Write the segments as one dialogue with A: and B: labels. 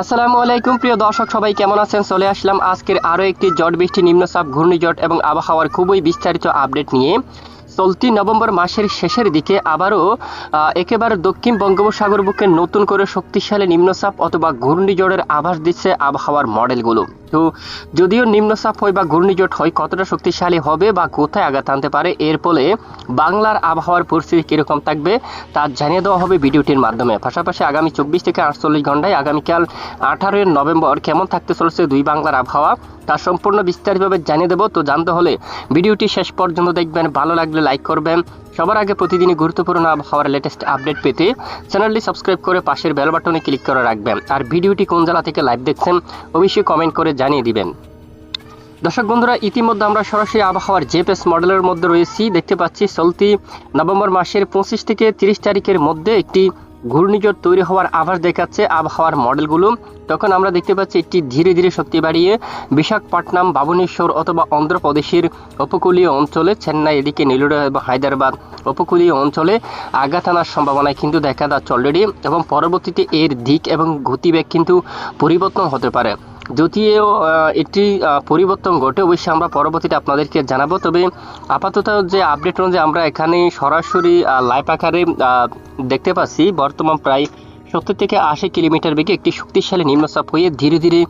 A: আসসালামু আলাইকুম, প্রিয় দর্শক, সবাই কেমন আছেন? চলে আসলাম আজকের আরও একটি জট বৃষ্টি নিম্নচাপ ঘূর্ণিঝড় এবং আবহাওয়ার খুবই বিস্তারিত আপডেট নিয়ে। চলতি নভেম্বর মাসের শেষের দিকে আবারও একেবারে দক্ষিণ বঙ্গোপসাগর বুকে নতুন করে শক্তিশালী নিম্নচাপ অথবা ঘূর্ণিঝড়ের আভাস দিচ্ছে আবহাওয়ার মডেলগুলো। তো যদিও নিম্নচাপ হয় বা ঘূর্ণিঝড় হয়, কতটা শক্তিশালী হবে বা কোথায় আঘাত আনতে পারে, এর ফলে বাংলার আবহাওয়ার পরিস্থিতি কীরকম থাকবে, তা জানিয়ে দেওয়া হবে ভিডিওটির মাধ্যমে। পাশাপাশি আগামী চব্বিশ থেকে আটচল্লিশ ঘন্টায় আগামীকাল আঠারোই নভেম্বর কেমন থাকতে চলেছে দুই বাংলার আবহাওয়া, তা সম্পূর্ণ বিস্তারিতভাবে জানিয়ে দেবো। তো জানতে হলে ভিডিওটি শেষ পর্যন্ত দেখবেন, ভালো লাগলে লাইক করবেন সবার আগে প্রতিদিনই গুরুত্বপূর্ণ আবহাওয়ার লেটেস্ট আপডেট পেতে চ্যানেলটি সাবস্ক্রাইব করে পাশের বেল বাটনে ক্লিক করে রাখবেন। আর ভিডিওটি কোন জেলা থেকে লাইভ দেখছেন অবশ্যই কমেন্ট করে জানিয়ে দিবেন। দর্শক বন্ধুরা, ইতিমধ্যে আমরা সরাসরি আবহাওয়ার জেপিএস মডেলের মধ্যে রয়েছি। দেখতে পাচ্ছি চলতি নভেম্বর মাসের পঁচিশ থেকে তিরিশ তারিখের মধ্যে একটি ঘূর্ণিঝড় তৈরি হওয়ার আভাস দেখাচ্ছে আবহাওয়ার মডেলগুলো। তখন আমরা দেখতে পাচ্ছি একটি ধীরে ধীরে শক্তি বাড়িয়ে বিশাখাপট্টনম বাবনেশ্বর অথবা অন্ধ্রপ্রদেশের উপকূলীয় অঞ্চলে, চেন্নাই এদিকে নীলুড়া এবং হায়দ্রাবাদ উপকূলীয় অঞ্চলে আঘাত আনার সম্ভাবনা কিন্তু দেখা যাচ্ছে অলরেডি এবং পরবর্তীতে এর দিক এবং গতিবেগ কিন্তু পরিবর্তন হতে পারে। যদিও একটি পরিবর্তন ঘটে অবশ্যই আমরা পরবর্তীতে আপনাদেরকে জানাব। তবে আপাতত যে আপডেট অনুযায়ী আমরা এখানে সরাসরি লাইভ আকারে দেখতে পাচ্ছি, বর্তমান প্রায় সত্তর থেকে আশি কিলোমিটার বেগে একটি শক্তিশালী নিম্নচাপ হয়ে ধীরে ধীরে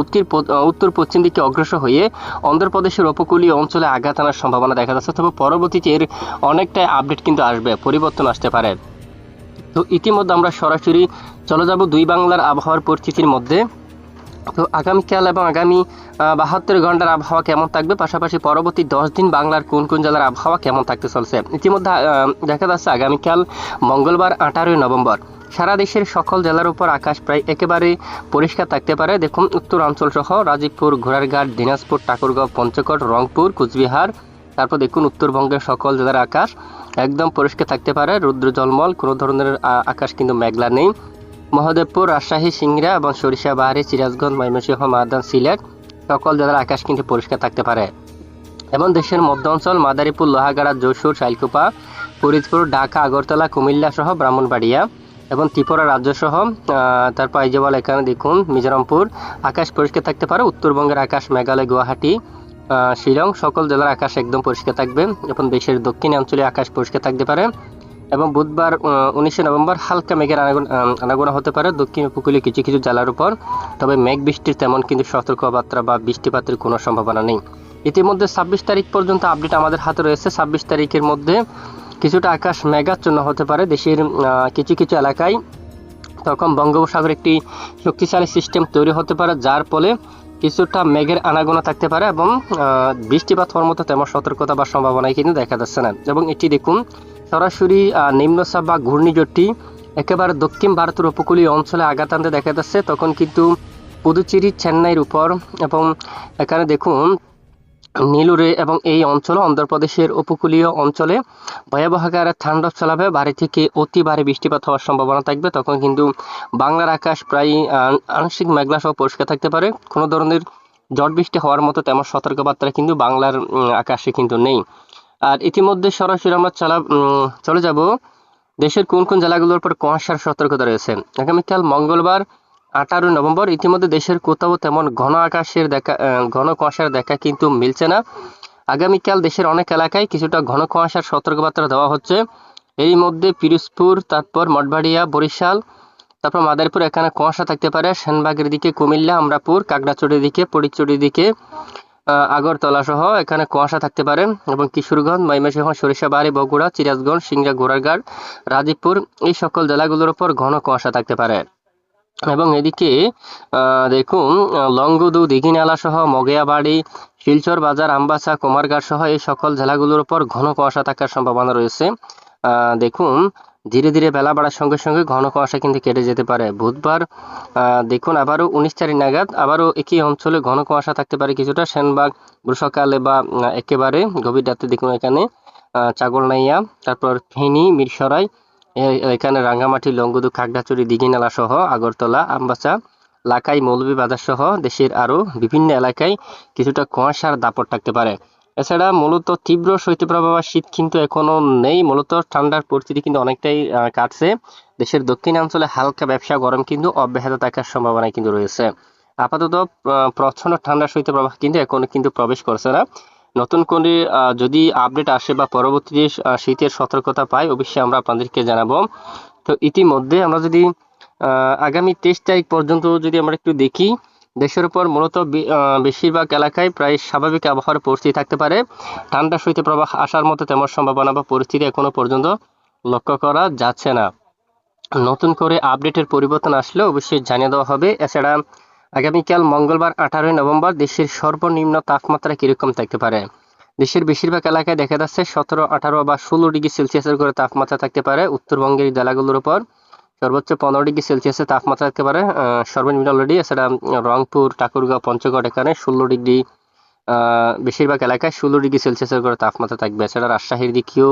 A: উত্তর উত্তর পশ্চিম দিকে অগ্রসর হয়ে অন্ধ্রপ্রদেশের উপকূলীয় অঞ্চলে আঘাত আনার সম্ভাবনা দেখা যাচ্ছে। তবে পরবর্তীতে এর অনেকটাই আপডেট কিন্তু আসবে, পরিবর্তন আসতে পারে। তো ইতিমধ্যে আমরা সরাসরি চলে যাব দুই বাংলার আবহাওয়ার পরিস্থিতির মধ্যে। তো আগামীকাল এবং আগামী বাহাত্তর ঘণ্টার আবহাওয়া কেমন থাকবে? পাশাপাশি পরবর্তী দশ দিন বাংলার কোন কোন জেলার আবহাওয়া কেমন থাকতে চলছে? ইতিমধ্যে দেখা যাচ্ছে আগামীকাল মঙ্গলবার আঠারোই নভেম্বর। সারা দেশের সকল জেলার উপর আকাশ প্রায় একেবারে পরিষ্কার থাকতে পারে। দেখুন উত্তরাঞ্চল সহ রাজীবপুর, ঘোড়ারঘাট, দিনাজপুর, ঠাকুরগাঁও পঞ্চকট রংপুর, কুচবিহার, তারপর দেখুন, উত্তরবঙ্গের সকল জেলার আকাশ একদম পরিষ্কার থাকতে পারে। রুদ্র জলমল কোনো ধরনের আকাশ কিন্তু মেঘলা নেই। মহদেবপুর, রাজশাহী, সিংড়া এবং সরিষাবাহারি সিরাজগঞ্জ, ময়মনসিংহ মাদান সিলেট সকল জেলার আকাশ কিন্তু পরিষ্কার থাকতে পারে। এবং দেশের মধ্য অঞ্চল মাদারীপুর, লোহাগাড়া, যশোর, শাইলকুপা, ফরিদপুর, ঢাকা, আগরতলা, কুমিল্লা সহ ব্রাহ্মণবাড়িয়া এবং ত্রিপুরা রাজ্য সহ তারপর এই যে বলে এখানে দেখুন, মিজোরামপুর আকাশ পরিষ্কার থাকতে পারে। উত্তরবঙ্গের আকাশ মেঘালয়, গুয়াহাটি শিলং সকল জেলার আকাশ একদম পরিষ্কার থাকবে এবং দেশের দক্ষিণ অঞ্চলে আকাশ পরিষ্কার থাকতে পারে। এবং বুধবার উনিশে নভেম্বর হালকা মেঘের আনাগোনা হতে পারে। দক্ষিণ উপকূলে কিছু কিছু জেলার উপর। তবে মেঘ বৃষ্টির তেমন কিন্তু সতর্কবার্তা বা বৃষ্টিপাতের কোনো সম্ভাবনা নেই। ইতিমধ্যে ছাব্বিশ তারিখ পর্যন্ত আপডেট আমাদের হাতে রয়েছে। ছাব্বিশ তারিখের মধ্যে কিছুটা আকাশ মেঘাচ্ছন্ন হতে পারে। দেশের কিছু কিছু এলাকায় তখন বঙ্গোপসাগর একটি শক্তিশালী সিস্টেম তৈরি হতে পারে, যার ফলে কিছুটা মেঘের আনাগোনা থাকতে পারে এবং বৃষ্টিপাত হওয়ার মতো তেমন সতর্কতা বা সম্ভাবনায় কিন্তু দেখা যাচ্ছে না। এবং এটি দেখুন সরাসরি নিম্নচাপ বা ঘূর্ণিঝড়টি একেবারে দক্ষিণ ভারতের উপকূলীয় অঞ্চলে আঘাত আনতে দেখা যাচ্ছে। তখন কিন্তু পুদুচেরি, চেন্নাইয়ের উপর এবং এখানে দেখুন, নীলুরে এবং এই অঞ্চল, অন্ধ্রপ্রদেশের উপকূলীয় অঞ্চলে ভয়াবহ আকারে ঠান্ডা চালাবে। ভারী থেকে অতি ভারী বৃষ্টিপাত হওয়ার সম্ভাবনা থাকবে। তখন কিন্তু বাংলার আকাশ প্রায় আংশিক মেঘলা সহ পরিষ্কার থাকতে পারে। কোনো ধরনের ঝড় বৃষ্টি হওয়ার মতো তেমন সতর্কবার্তা কিন্তু বাংলার আকাশে কিন্তু নেই। আর ইতিমধ্যে সরাসরি আমরা চালা চলে যাব। দেশের কোন কোন জেলাগুলোর উপর কুয়াশার সতর্কতা রয়েছে? আগামীকাল মঙ্গলবার, আঠারোই নভেম্বর, ইতিমধ্যে দেশের কোথাও তেমন ঘন আকাশের দেখা ঘন কুয়াশার দেখা কিন্তু মিলছে না। আগামীকাল দেশের অনেক এলাকায় কিছুটা ঘন কুয়াশার সতর্কবার্তা দেওয়া হচ্ছে। এরই মধ্যে পিরোজপুর, তারপর মঠবাড়িয়া, বরিশাল, তারপর মাদারীপুর, এখানে কুয়াশা থাকতে পারে। সেনবাগের দিকে, কুমিল্লা, আমরাপুর, কাকড়াচড়ির দিকে, পরিচড়ির দিকে। আগরতলা সহ এখানে কুয়াশা থাকতে পারে এবং কিশোরগঞ্জ, ময়মনসিংহ, সরিষাবাড়ি, বগুড়া, সিরাজগঞ্জ, সিংড়া, গোড়ারঘাট, রাজীবপুর এই সকল জেলাগুলোর উপর ঘন কুয়াশা থাকতে পারে। এবং এদিকে দেখুন, লংগদু, দিঘিনালা সহ মগেয়াবাড়ি, শিলচর বাজার, আমবাসা, কুমারঘাট সহ এই সকল জেলাগুলোর উপর ঘন কুয়াশা থাকার সম্ভাবনা রয়েছে। দেখুন ধীরে ধীরে বেলা বাড়ার সঙ্গে সঙ্গে ঘন কুয়াশা কিন্তু কেটে যেতে পারে। বুধবার দেখুন আবারও উনিশ তারিখ নাগাদ আবারও একই অঞ্চলে ঘন কুয়াশা থাকতে পারে কিছুটা। সেনবাগ সকালে বা একেবারে গভীর রাতে দেখুন এখানে চাগলনাইয়া, তারপর ফেনী, মিরসরাই এখানে রাঙ্গামাটি লঙ্গুদু খাগড়াছড়ি দিঘিনালা সহ আগরতলা, আমবাসা, লাকাই, মৌলভীবাজার সহ দেশের আরও বিভিন্ন এলাকায় কিছুটা কুয়াশার দাপট থাকতে পারে। এছাড়া মূলত তীব্র শৈত্যপ্রবাহ শীত কিন্তু এখনও নেই। মূলত ঠান্ডার পরিস্থিতি কিন্তু অনেকটাই কাটছে। দেশের দক্ষিণাঞ্চলে হালকা ব্যবসা গরম কিন্তু অব্যাহত থাকার সম্ভাবনা কিন্তু রয়েছে। আপাতত আহ, প্রচ্ছন্ন ঠান্ডা শৈত্যপ্রবাহ কিন্তু এখনও কিন্তু প্রবেশ করছে না। নতুন করে যদি আপডেট আসে বা পরবর্তীতে শীতের সতর্কতা পাই অবশ্যই আমরা আপনাদেরকে জানাব। তো ইতিমধ্যে আমরা যদি আগামী তেইশ তারিখ পর্যন্ত যদি আমরা একটু দেখি দেশের উপর মূলত বেশিরভাগ এলাকায় প্রায় স্বাভাবিক আবহাওয়ার পরিস্থিতি থাকতে পারে। ঠান্ডা শৈত্যপ্রবাহ আসার মতো তেমন সম্ভাবনা বা পরিস্থিতি এখনও পর্যন্ত লক্ষ্য করা যাচ্ছে না। নতুন করে আপডেটের পরিবর্তন আসলে অবশ্যই জানিয়ে দেওয়া হবে। এছাড়া আগামীকাল মঙ্গলবার আঠারোই নভেম্বর দেশের সর্বনিম্ন তাপমাত্রা কীরকম থাকতে পারে? দেশের বেশিরভাগ এলাকায় দেখা যাচ্ছে সতেরো, আঠারো বা ষোলো ডিগ্রি সেলসিয়াসের করে তাপমাত্রা থাকতে পারে। উত্তরবঙ্গের জেলাগুলোর উপর সর্বোচ্চ পনেরো ডিগ্রি সেলসিয়াসের তাপমাত্রা থাকতে পারে সর্বনিম্ন অলরেডি এছাড়া রংপুর, ঠাকুরগাঁও, পঞ্চগড় এখানে ষোলো ডিগ্রি বেশিরভাগ এলাকায় ষোলো ডিগ্রি সেলসিয়াসের করে তাপমাত্রা থাকবে। এছাড়া রাজশাহীর দিকেও,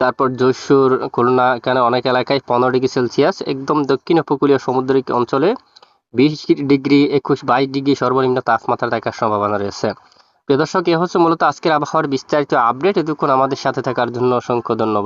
A: তারপর যশোর, খুলনা এখানে অনেক এলাকায় পনেরো ডিগ্রি সেলসিয়াস। একদম দক্ষিণ উপকূলীয় সমুদ্রিক অঞ্চলে বিশ ডিগ্রি, একুশ, বাইশ ডিগ্রি সর্বনিম্ন তাপমাত্রা থাকার সম্ভাবনা রয়েছে। প্রিয় দর্শক, এ হচ্ছে মূলত আজকের আবহাওয়ার বিস্তারিত আপডেট। এতক্ষণ আমাদের সাথে থাকার জন্য অসংখ্য ধন্যবাদ।